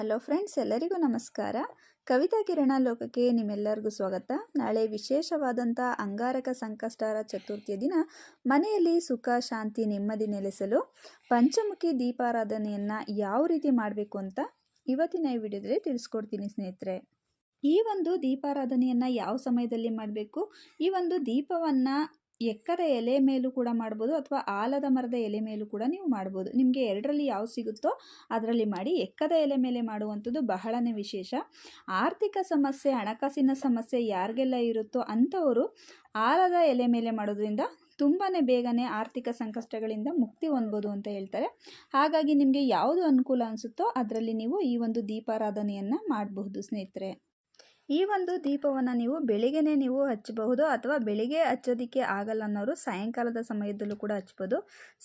Hello friends, ಎಲ್ಲರಿಗೂ ನಮಸ್ಕಾರ. ಕವಿತಾ ಕಿರಣ ಲೋಕಕ್ಕೆ ನಿಮ್ಮೆಲ್ಲರಿಗೂ ಸ್ವಾಗತ. ನಾಳೆ ವಿಶೇಷವಾದಂಥ ಅಂಗಾರಕ ಸಂಕಷ್ಟರ ಚತುರ್ಥಿಯ ದಿನ, ಮನೆಯಲ್ಲಿ ಸುಖ, ಶಾಂತಿ, ನೆಮ್ಮದಿ ನೆಲೆಸಲು ಪಂಚಮುಖಿ ದೀಪಾರಾಧನೆಯನ್ನು ಯಾವ ರೀತಿ ಮಾಡಬೇಕು ಅಂತ ಇವತ್ತಿನ ಈ ವಿಡಿಯೋದಲ್ಲಿ ತಿಳಿಸ್ಕೊಡ್ತೀನಿ ಸ್ನೇಹಿತರೆ. ಈ ಒಂದು ದೀಪಾರಾಧನೆಯನ್ನು ಯಾವ ಸಮಯದಲ್ಲಿ ಮಾಡಬೇಕು? ಈ ಒಂದು ದೀಪವನ್ನು ಎಕ್ಕದ ಎಲೆ ಮೇಲೂ ಕೂಡ ಮಾಡ್ಬೋದು ಅಥವಾ ಆಲದ ಮರದ ಎಲೆ ಮೇಲೂ ಕೂಡ ನೀವು ಮಾಡ್ಬೋದು. ನಿಮಗೆ ಎರಡರಲ್ಲಿ ಯಾವ ಸಿಗುತ್ತೋ ಅದರಲ್ಲಿ ಮಾಡಿ ಎಕ್ಕದ ಎಲೆ ಮೇಲೆ ಮಾಡುವಂಥದ್ದು ಬಹಳನೇ ವಿಶೇಷ. ಆರ್ಥಿಕ ಸಮಸ್ಯೆ, ಹಣಕಾಸಿನ ಸಮಸ್ಯೆ ಯಾರಿಗೆಲ್ಲ ಇರುತ್ತೋ ಅಂಥವರು ಆಲದ ಎಲೆ ಮೇಲೆ ಮಾಡೋದ್ರಿಂದ ತುಂಬಾ ಬೇಗನೆ ಆರ್ಥಿಕ ಸಂಕಷ್ಟಗಳಿಂದ ಮುಕ್ತಿ ಹೊಂದ್ಬೋದು ಅಂತ ಹೇಳ್ತಾರೆ. ಹಾಗಾಗಿ ನಿಮಗೆ ಯಾವುದು ಅನುಕೂಲ ಅನಿಸುತ್ತೋ ಅದರಲ್ಲಿ ನೀವು ಈ ಒಂದು ದೀಪಾರಾಧನೆಯನ್ನು ಮಾಡಬಹುದು ಸ್ನೇಹಿತರೆ. ಈ ಒಂದು ದೀಪವನ್ನು ನೀವು ಬೆಳಿಗ್ಗೆನೇ ನೀವು ಹಚ್ಚಬಹುದು ಅಥವಾ ಬೆಳಿಗ್ಗೆ ಹಚ್ಚೋದಕ್ಕೆ ಆಗಲ್ಲ ಅನ್ನೋರು ಸಾಯಂಕಾಲದ ಸಮಯದಲ್ಲೂ ಕೂಡ ಹಚ್ಬೋದು.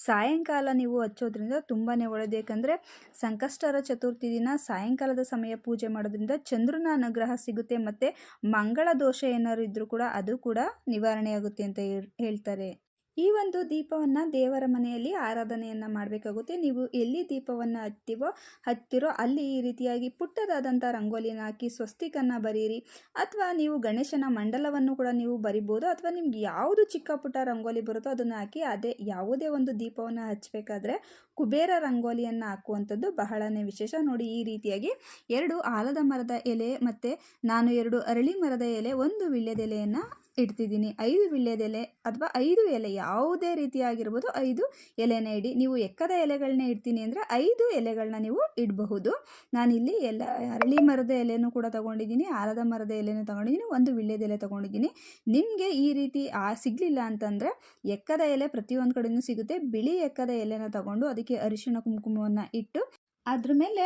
ಸಾಯಂಕಾಲ ನೀವು ಹಚ್ಚೋದ್ರಿಂದ ತುಂಬಾ ಒಳ್ಳೆಯದು ಯಾಕಂದರೆ ಸಂಕಷ್ಟರ ಚತುರ್ಥಿ ದಿನ ಸಾಯಂಕಾಲದ ಸಮಯ ಪೂಜೆ ಮಾಡೋದ್ರಿಂದ ಚಂದ್ರನ ಅನುಗ್ರಹ ಸಿಗುತ್ತೆ ಮತ್ತು ಮಂಗಳ ದೋಷ ಏನಾದ್ರು ಇದ್ದರೂ ಕೂಡ ಅದು ಕೂಡ ನಿವಾರಣೆಯಾಗುತ್ತೆ ಅಂತ ಹೇಳ್ತಾರೆ. ಈ ಒಂದು ದೀಪವನ್ನು ದೇವರ ಮನೆಯಲ್ಲಿ ಆರಾಧನೆಯನ್ನು ಮಾಡಬೇಕಾಗುತ್ತೆ. ನೀವು ಎಲ್ಲಿ ದೀಪವನ್ನು ಹಚ್ತೀವೋ ಹತ್ತಿರೋ ಅಲ್ಲಿ ಈ ರೀತಿಯಾಗಿ ಪುಟ್ಟದಾದಂಥ ರಂಗೋಲಿನ ಹಾಕಿ ಸ್ವಸ್ತಿಕನ್ನು ಬರೀರಿ. ಅಥವಾ ನೀವು ಗಣೇಶನ ಮಂಡಲವನ್ನು ಕೂಡ ನೀವು ಬರಿಬೋದು. ಅಥವಾ ನಿಮ್ಗೆ ಯಾವುದು ಚಿಕ್ಕ ಪುಟ್ಟ ರಂಗೋಲಿ ಬರುತ್ತೋ ಅದನ್ನು ಹಾಕಿ ಅದೇ ಯಾವುದೇ ಒಂದು ದೀಪವನ್ನು ಹಚ್ಚಬೇಕಾದ್ರೆ ಕುಬೇರ ರಂಗೋಲಿಯನ್ನು ಹಾಕುವಂಥದ್ದು ಬಹಳನೇ ವಿಶೇಷ. ನೋಡಿ ಈ ರೀತಿಯಾಗಿ ಎರಡು ಆಲದ ಮರದ ಎಲೆ ಮತ್ತು ನಾನು ಎರಡು ಅರಳಿ ಮರದ ಎಲೆ, ಒಂದು ವಿಳ್ಯದೆಲೆಯನ್ನು ಇಡ್ತಿದ್ದೀನಿ. ಐದು ವಿಳ್ಯದೆಲೆ ಅಥವಾ ಐದು ಎಲೆ ಯಾವುದೇ ರೀತಿಯಾಗಿರ್ಬೋದು ಐದು ಎಲೆನ ಇಡಿ. ನೀವು ಎಕ್ಕದ ಎಲೆಗಳನ್ನ ಇಡ್ತೀನಿ ಅಂದರೆ ಐದು ಎಲೆಗಳನ್ನ ನೀವು ಇಡಬಹುದು. ನಾನಿಲ್ಲಿ ಎಲ್ಲ ಅರಳಿ ಮರದ ಎಲೆನೂ ಕೂಡ ತೊಗೊಂಡಿದ್ದೀನಿ, ಆಲದ ಮರದ ಎಲೆನೂ ತೊಗೊಂಡಿದ್ದೀನಿ, ಒಂದು ವಿಳ್ಯದೆಲೆ ತೊಗೊಂಡಿದ್ದೀನಿ. ನಿಮಗೆ ಈ ರೀತಿ ಆ ಸಿಗಲಿಲ್ಲ ಅಂತಂದರೆ ಎಕ್ಕದ ಎಲೆ ಪ್ರತಿಯೊಂದು ಕಡೆಯೂ ಸಿಗುತ್ತೆ. ಬಿಳಿ ಎಕ್ಕದ ಎಲೆನ ತಗೊಂಡು ಅದಕ್ಕೆ ಅರಿಶಿಣ ಕುಂಕುಮವನ್ನು ಇಟ್ಟು ಅದ್ರ ಮೇಲೆ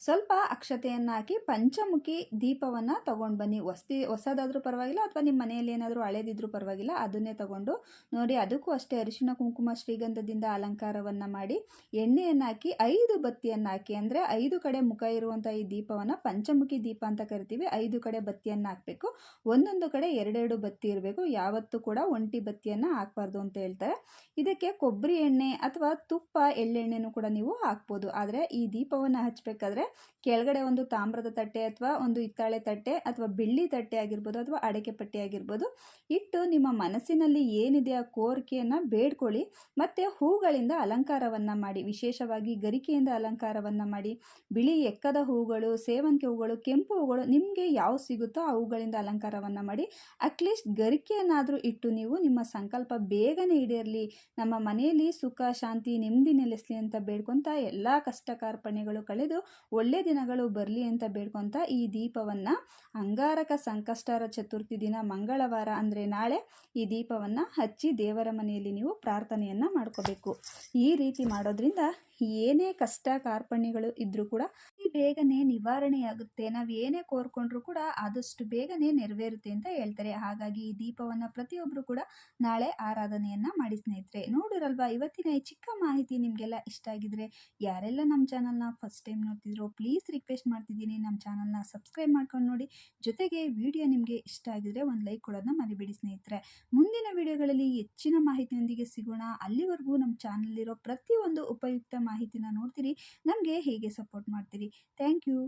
ಸ್ವಲ್ಪ ಅಕ್ಷತೆಯನ್ನು ಹಾಕಿ ಪಂಚಮುಖಿ ದೀಪವನ್ನು ತೊಗೊಂಡು ಬನ್ನಿ. ಹೊಸ್ತಿ ಹೊಸದಾದರೂ ಪರವಾಗಿಲ್ಲ ಅಥವಾ ನಿಮ್ಮ ಮನೆಯಲ್ಲಿ ಏನಾದರೂ ಹಳೇದಿದ್ರೂ ಪರವಾಗಿಲ್ಲ ಅದನ್ನೇ ತಗೊಂಡು ನೋಡಿ ಅದಕ್ಕೂ ಅಷ್ಟೇ ಅರಿಶಿಣ, ಕುಂಕುಮ, ಶ್ರೀಗಂಧದಿಂದ ಅಲಂಕಾರವನ್ನು ಮಾಡಿ ಎಣ್ಣೆಯನ್ನು ಹಾಕಿ ಐದು ಬತ್ತಿಯನ್ನು ಹಾಕಿ ಅಂದರೆ ಐದು ಕಡೆ ಮುಖ ಇರುವಂಥ ಈ ದೀಪವನ್ನು ಪಂಚಮುಖಿ ದೀಪ ಅಂತ ಕರಿತೀವಿ. ಐದು ಕಡೆ ಬತ್ತಿಯನ್ನು ಹಾಕಬೇಕು ಒಂದೊಂದು ಕಡೆ ಎರಡೆರಡು ಬತ್ತಿ ಇರಬೇಕು. ಯಾವತ್ತೂ ಕೂಡ ಒಂಟಿ ಬತ್ತಿಯನ್ನು ಹಾಕಬಾರ್ದು ಅಂತ ಹೇಳ್ತಾರೆ. ಇದಕ್ಕೆ ಕೊಬ್ಬರಿ ಎಣ್ಣೆ ಅಥವಾ ತುಪ್ಪ, ಎಳ್ಳೆಣ್ಣೆನೂ ಕೂಡ ನೀವು ಹಾಕ್ಬೋದು. ಆದರೆ ಈ ದೀಪವನ್ನು ಹಚ್ಚಬೇಕಾದ್ರೆ ಕೆಳಗಡೆ ಒಂದು ತಾಮ್ರದ ತಟ್ಟೆ ಅಥವಾ ಒಂದು ಹಿತ್ತಾಳೆ ತಟ್ಟೆ ಅಥವಾ ಬೆಳ್ಳಿ ತಟ್ಟೆ ಆಗಿರ್ಬೋದು ಅಥವಾ ಅಡಕೆ ಪಟ್ಟಿ ಆಗಿರ್ಬೋದು, ಇಟ್ಟು ನಿಮ್ಮ ಮನಸ್ಸಿನಲ್ಲಿ ಏನಿದೆ ಆ ಕೋರಿಕೆಯನ್ನು ಬೇಡ್ಕೊಳ್ಳಿ. ಮತ್ತು ಹೂಗಳಿಂದ ಅಲಂಕಾರವನ್ನು ಮಾಡಿ, ವಿಶೇಷವಾಗಿ ಗರಿಕೆಯಿಂದ ಅಲಂಕಾರವನ್ನು ಮಾಡಿ. ಬಿಳಿ ಎಕ್ಕದ ಹೂಗಳು ಸೇವಂತಿಗೆ ಹೂಗಳು, ಕೆಂಪು ಹೂಗಳು ನಿಮಗೆ ಯಾವ ಸಿಗುತ್ತೋ ಆ ಹೂಗಳಿಂದ ಅಲಂಕಾರವನ್ನು ಮಾಡಿ ಅಟ್ಲೀಸ್ಟ್ ಗರಿಕೆಯನ್ನಾದರೂ ಇಟ್ಟು ನೀವು ನಿಮ್ಮ ಸಂಕಲ್ಪ ಬೇಗನೆ ಈಡೇರಲಿ. ನಮ್ಮ ಮನೆಯಲ್ಲಿ ಸುಖ, ಶಾಂತಿ, ನೆಮ್ಮದಿ ನೆಲೆಸಲಿ ಅಂತ ಬೇಡ್ಕೊತ ಎಲ್ಲ ಕಷ್ಟ ಕಾರ್ಪಣ್ಯಗಳು ಕಳೆದು ಒಳ್ಳೆ ದಿನಗಳು ಬರಲಿ ಅಂತ ಬೇಡ್ಕೊತ ಈ ದೀಪವನ್ನು ಅಂಗಾರಕ ಸಂಕಷ್ಟರ ಚತುರ್ಥಿ ದಿನ ಮಂಗಳವಾರ ಅಂದರೆ ನಾಳೆ ಈ ದೀಪವನ್ನು ಹಚ್ಚಿ ದೇವರ ಮನೆಯಲ್ಲಿ ನೀವು ಪ್ರಾರ್ಥನೆಯನ್ನು ಮಾಡ್ಕೋಬೇಕು. ಈ ರೀತಿ ಮಾಡೋದ್ರಿಂದ ಏನೇ ಕಷ್ಟ ಕಾರ್ಪಣ್ಯಗಳು ಇದ್ದರೂ ಕೂಡ ಬೇಗನೆ ನಿವಾರಣೆಯಾಗುತ್ತೆ. ನಾವು ಏನೇ ಕೋರ್ಕೊಂಡ್ರೂ ಕೂಡ ಆದಷ್ಟು ಬೇಗನೆ ನೆರವೇರುತ್ತೆ ಅಂತ ಹೇಳ್ತಾರೆ. ಹಾಗಾಗಿ ಈ ದೀಪವನ್ನು ಪ್ರತಿಯೊಬ್ಬರು ಕೂಡ ನಾಳೆ ಆರಾಧನೆಯನ್ನು ಮಾಡಿ ಸ್ನೇಹಿತರೆ. ನೋಡಿರಲ್ವಾ, ಇವತ್ತಿನ ಈ ಚಿಕ್ಕ ಮಾಹಿತಿ ನಿಮಗೆಲ್ಲ ಇಷ್ಟ ಆಗಿದ್ರೆ ಯಾರೆಲ್ಲ ನಮ್ಮ ಚಾನಲ್ನ ಫಸ್ಟ್ ಟೈಮ್ ನೋಡ್ತಿದ್ರು ಪ್ಲೀಸ್ ರಿಕ್ವೆಸ್ಟ್ ಮಾಡ್ತಿದ್ದೀನಿ. ನಮ್ಮ ಚಾನಲ್ನ ಸಬ್ಸ್ಕ್ರೈಬ್ ಮಾಡ್ಕೊಂಡು ನೋಡಿ. ಜೊತೆಗೆ ವಿಡಿಯೋ ನಿಮಗೆ ಇಷ್ಟ ಆಗಿದ್ರೆ ಒಂದು ಲೈಕ್ ಕೊಡೋದನ್ನ ಮರಿಬೇಡಿ ಸ್ನೇಹಿತರೆ. ಮುಂದಿನ ವಿಡಿಯೋಗಳಲ್ಲಿ ಹೆಚ್ಚಿನ ಮಾಹಿತಿಯೊಂದಿಗೆ ಸಿಗೋಣ. ಅಲ್ಲಿವರೆಗೂ ನಮ್ಮ ಚಾನಲ್ಲಿರೋ ಪ್ರತಿಯೊಂದು ಉಪಯುಕ್ತ ಮಾಹಿತಿನ ನೋಡ್ತೀರಿ. ನಮಗೆ ಹೇಗೆ ಸಪೋರ್ಟ್ ಮಾಡ್ತೀರಿ? Thank you